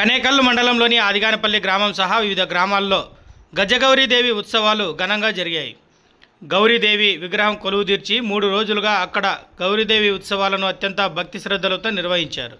కనేకల్లు మండలంలోని ఆదిగానపల్లి గ్రామం సహా వివిధ గ్రామాల్లో గజగౌరీదేవి ఉత్సవాలు ఘనంగా జరిగాయి. గౌరీదేవి విగ్రహం కొలువు తీర్చి మూడు రోజులుగా అక్కడ గౌరీదేవి ఉత్సవాలను అత్యంత భక్తి శ్రద్ధలతో నిర్వహించారు.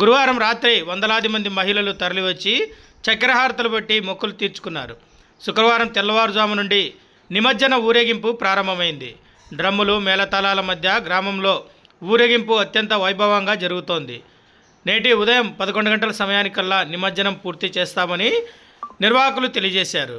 గురువారం రాత్రి వందలాది మంది మహిళలు తరలివచ్చి చక్రహారతలు పెట్టి మొక్కులు తీర్చుకున్నారు. శుక్రవారం తెల్లవారుజాము నుండి నిమజ్జన ఊరేగింపు ప్రారంభమైంది. డ్రమ్ములు మేళతాళాల మధ్య గ్రామంలో ఊరేగింపు అత్యంత వైభవంగా జరుగుతోంది. నేటి ఉదయం పదకొండు గంటల సమయానికల్లా నిమజ్జనం పూర్తి చేస్తామని నిర్వాహకులు తెలియజేశారు.